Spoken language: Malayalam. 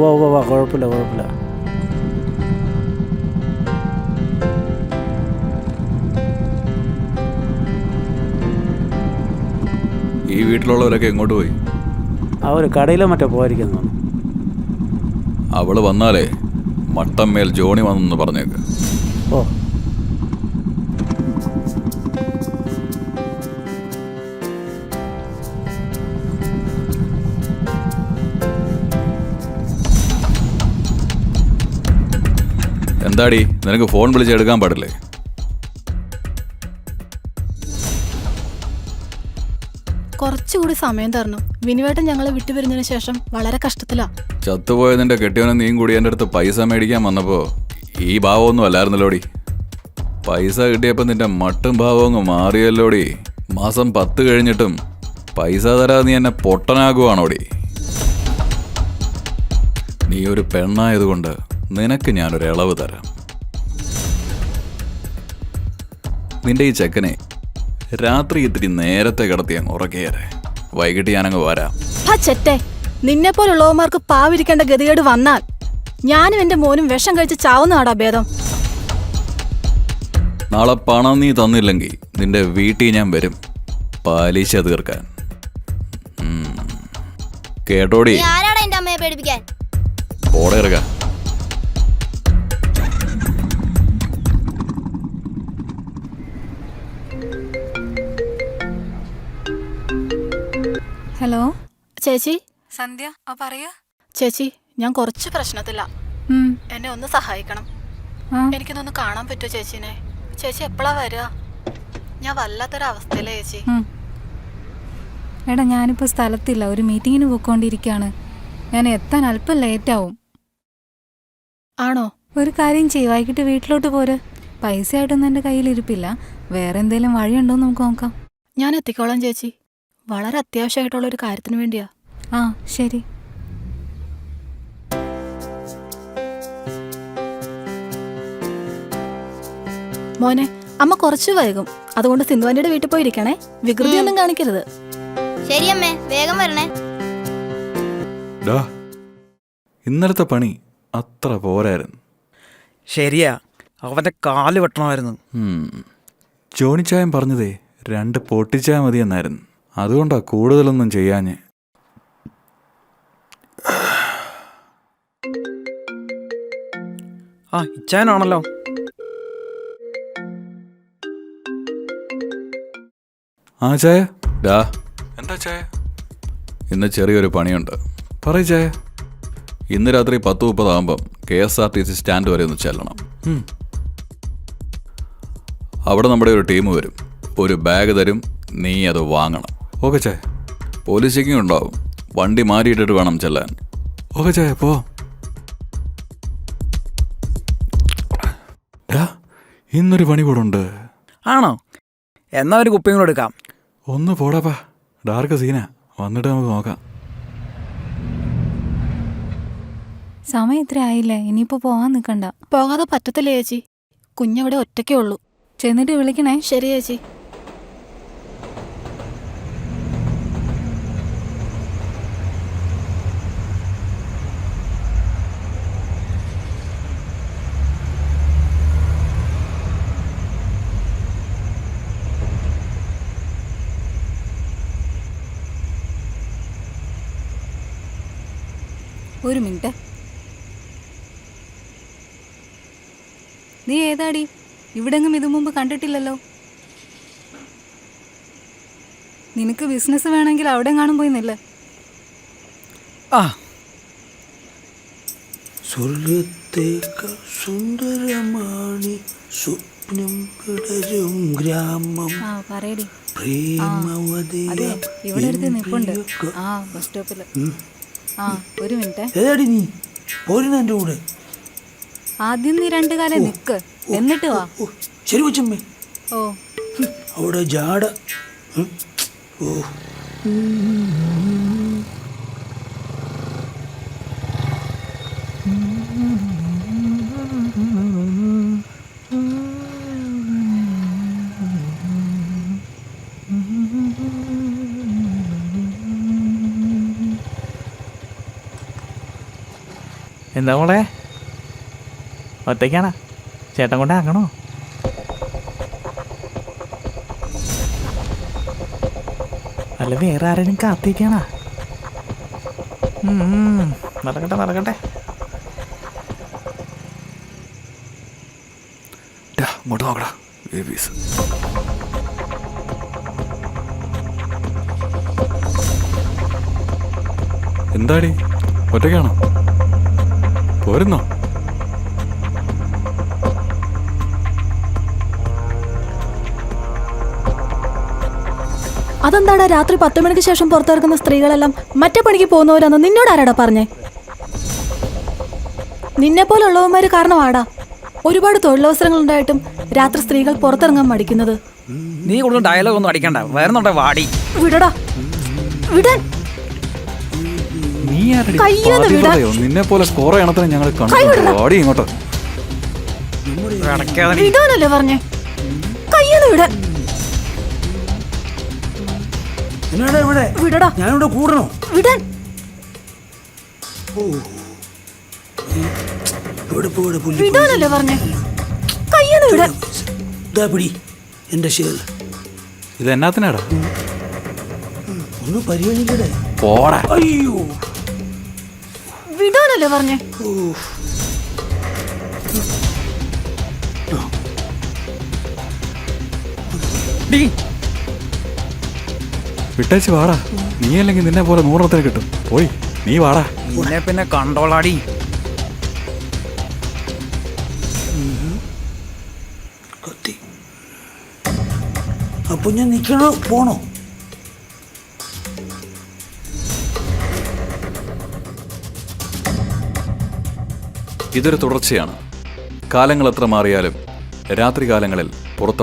ഉവ്വ ഉവ്വ ഉവ്വ കുഴപ്പമില്ല കുഴപ്പമില്ല. ഈ വീട്ടിലുള്ളവരൊക്കെ എങ്ങോട്ട് പോയി? അവർ കടയിലോ മറ്റോ പോയിരിക്കുന്നു അവൾ വന്നാലേ മട്ടമ്മേൽ ജോണി വന്നെന്ന് പറഞ്ഞേക്ക്. ഓ എന്താടി? നിനക്ക് ഫോൺ വിളിച്ച് എടുക്കാൻ പാടില്ലേ? കുറച്ചുകൂടി സമയം തരണം വിനുവേട്ടൻ ഞങ്ങളെ വിട്ടുപിരിഞ്ഞതിന് ശേഷം വളരെ കഷ്ടത്തിലാ. ചത്തുപോയ നിന്റെ കെട്ടിയവനും നീയും കൂടി എന്റെ അടുത്ത് പൈസ മേടിക്കാൻ വന്നപ്പോ ഈ ഭാവമൊന്നും അല്ലായിരുന്നല്ലോടി. പൈസ കിട്ടിയപ്പോൾ നിന്റെ മട്ടും ഭാവം അങ്ങ് മാറിയല്ലോടി. മാസം പത്ത് കഴിഞ്ഞിട്ടും പൈസ തരാതെ നീ എന്നെ പൊട്ടനാകുവാണോടി. നീ ഒരു പെണ്ണായതുകൊണ്ട് നിനക്ക് ഞാനൊരു ഇളവ് തരാം. നിന്റെ ഈ ചെക്കനെ രാത്രി ഇത്തിരി നേരത്തെ കിടത്തി അങ്ങ് ഉറക്കിയേരെ. വൈകിട്ട് ഞാനങ്ങ് വരാം. ആ ചെറ്റെ. നിന്നെ പോലുള്ളവന്മാർക്ക് പാവിരിക്കേണ്ട ഗതികേട് വന്നാൽ ഞാനും എന്റെ മോനും വിഷം കഴിച്ച് ചാവുന്നതാടാ ഭേദം. നാളെ പണം നീ തന്നില്ലെങ്കിൽ നിന്റെ വീട്ടിൽ ഞാൻ വരും. പലിശ തീർക്കാൻ. കേട്ടോടി. ആരാടാ എന്റെ അമ്മയെ പേടിപ്പിക്കാൻ? ഓടെ ഇറക്കാം ഹലോ? ചേച്ചി? സന്ധ്യ ആ പറയാ. ചേച്ചി ഞാൻ കുറച്ച് പ്രശ്നത്തില്ല എന്നെ ഒന്ന് സഹായിക്കണം. എനിക്കിതൊന്ന് കാണാൻ പറ്റുമോ ചേച്ചീനെ? ചേച്ചി എപ്പോഴാ വരിക ഞാൻ വല്ലാത്തൊരവസ്ഥയിലാ ചേച്ചി. എടാ ഞാനിപ്പോൾ സ്ഥലത്തില്ല. ഒരു മീറ്റിങ്ങിന് പോയിക്കൊണ്ടിരിക്കുകയാണ് ഞാൻ എത്താൻ അല്പം ലേറ്റ് ആവും ആണോ? ഒരു കാര്യം ചെയ്യും. വൈകിട്ട് വീട്ടിലോട്ട് പോര്. പൈസ ആയിട്ടൊന്നും എന്റെ കയ്യിൽ ഇരിപ്പില്ല വേറെ എന്തെങ്കിലും വഴിയുണ്ടോ എന്ന് നമുക്ക് നോക്കാം. ഞാൻ എത്തിക്കോളാം ചേച്ചി. വളരെ അത്യാവശ്യമായിട്ടുള്ള ഒരു കാര്യത്തിന് വേണ്ടിയാ. ആ ശരി. മോനെ അമ്മ കുറച്ച് വൈകും. അതുകൊണ്ട് സിന്ധുവാന്റെ വീട്ടിൽ പോയിരിക്കണേ. വികൃതി ഒന്നും കാണിക്കരുത്. ശരി അമ്മേ വേഗം വരണേ. ഡാ ഇന്നലത്തെ പണി അത്ര പോരായിരുന്നു. ശരിയാ അവന്റെ കാൽ വെട്ടണമായിരുന്നു. ചോണിച്ചായം പറഞ്ഞതേ രണ്ട് പൊട്ടിച്ചായ മതി എന്നായിരുന്നു അതുകൊണ്ടാ കൂടുതലൊന്നും ചെയ്യാഞ്ഞ്. ആ ഇച്ചാനാണല്ലോ ആ ചായ ഡാ. എന്താ ചായ ഇന്ന് ചെറിയൊരു പണിയുണ്ട്. പറയ ചായ ഇന്ന് രാത്രി പത്ത് മുപ്പതാകുമ്പം K S R T C stand വരെ ഒന്ന് ചെല്ലണം. അവിടെ നമ്മുടെ ഒരു ടീം വരും. ഒരു ബാഗ് തരും നീ അത് വാങ്ങണം. ഓക്കെ ചേ പോലീസ് ചെക്കിംഗ് ഉണ്ടാവും. വണ്ടി മാറിയിട്ടിട്ട് വേണം ചെല്ലാൻ. ഓക്കെ ചേ പോ. ഇന്നൊരു പണി കൂടെ ഉണ്ട് ആണോ? എന്നാ ഒരു കുപ്പിയും കൂടെ എടുക്കാം. ഒന്ന് പോടാപ്പാ ഡാർക്ക് സീനാ. വന്നിട്ട് നമുക്ക് നോക്കാം. സമയം ഇത്ര ആയില്ലേ? ഇനിയിപ്പോ പോവാൻ നിൽക്കണ്ട പോകാതെ പറ്റത്തില്ല ചേച്ചി? കുഞ്ഞവിടെ ഒറ്റയ്ക്കേ ഉള്ളൂ. ചെന്നിട്ട് വിളിക്കണേ. ശരി ചേച്ചി. ഒരു മിനിറ്റ്. നീ ഏതാടി? ഇവിടെങ്ങും ഇതു മുമ്പ് കണ്ടിട്ടില്ലല്ലോ. നിനക്ക് ബിസിനസ് വേണമെങ്കിൽ അവിടെ കാണും പോയി നില്ല. ആ. സ്വർഗത്തേക്കാൾ സുന്ദരമാണി സ്വപ്നം കിടരും ഗ്രാമം. പറയടി. ഇവിടെ അടുത്ത് നിപ്പുണ്ട്. ആ ബസ് സ്റ്റോപ്പിൽ ആ ഒരു മിനിറ്റ്. ഏതാടി നീ പോരുന്ന എന്റെ കൂടെ. ആദ്യം നീ രണ്ടു കാലം നിക്ക്. എന്നിട്ട് വാ. ഓ ശരി കൊച്ചമ്മേ. ഓ. അവിടെ ജാട. ഓ. എന്താ മോളെ? ഒറ്റയ്ക്കാണാ? ചേട്ടൻ കൊണ്ട് ആക്കണോ? അല്ല വേറെ ആരെങ്കിലും കാത്തിരിക്കണാ നടക്കട്ടെ നടക്കട്ടെ. ഇങ്ങോട്ട് നോക്കടാ. എന്താടി? ഒറ്റയ്ക്കാണോ? പോരുന്നോ. അതെന്താണ്? രാത്രി പത്ത് മണിക്ക് ശേഷം പുറത്തിറക്കുന്ന സ്ത്രീകളെല്ലാം മറ്റേ പണിക്ക് പോകുന്നവരാന്ന് നിന്നോട് ആരാടാ പറഞ്ഞേ? നിന്നെ പോലുള്ളവന്മാര് കാരണമാടാ. ഒരുപാട് തൊഴിലവസരങ്ങൾ ഉണ്ടായിട്ടും രാത്രി സ്ത്രീകൾ പുറത്തിറങ്ങാൻ മടിക്കുന്നത്. നീ കൂടുതൽ ഡയലോഗ് ഒന്നും അടിക്കണ്ട. വേറെ വാടി. വിടടാ. വിടാൻ. നിന്നെ പോലെ കുറെ എണ്ണത്തിന് ഞങ്ങൾ. കണ്ടു. ഇങ്ങോട്ട്. അടയ്ക്കാതെ നീ. പറഞ്ഞേ. കയ്യെന്ന് വിടാൻ വിടടാ. ഞാനിവിടെ കൂടണോ? വിടാൻ. ഇവിടെ പോ ഇവിടെ പുല്ലി വിടാനല്ലേ പറഞ്ഞേ. കയ്യെന്ന് വിടാൻ. ഇതാ പിടി എന്റെ ഷേർ ഇത് എന്നാത്തിനാടാ? ഒന്ന് പരിഗണിക്കടേ പോടാ. അയ്യോ. വിടാനല്ലേ പറഞ്ഞേ. ഡീ, വിട്ടേച്ച് വാടാ. നീ അല്ലെങ്കിൽ നിന്നെ പോലെ നൂറത്തിന് കിട്ടും. പോയി നീ വാടാ. നിന്നെ പിന്നെ കണ്ടോളാടി. അപ്പൊ ഞാൻ നിക്കണോ? പോണോ? ഇതൊരു തുടർച്ചയാണ്. കാലങ്ങൾ എത്ര മാറിയാലും രാത്രികാലങ്ങളിൽ പുറത്തിറ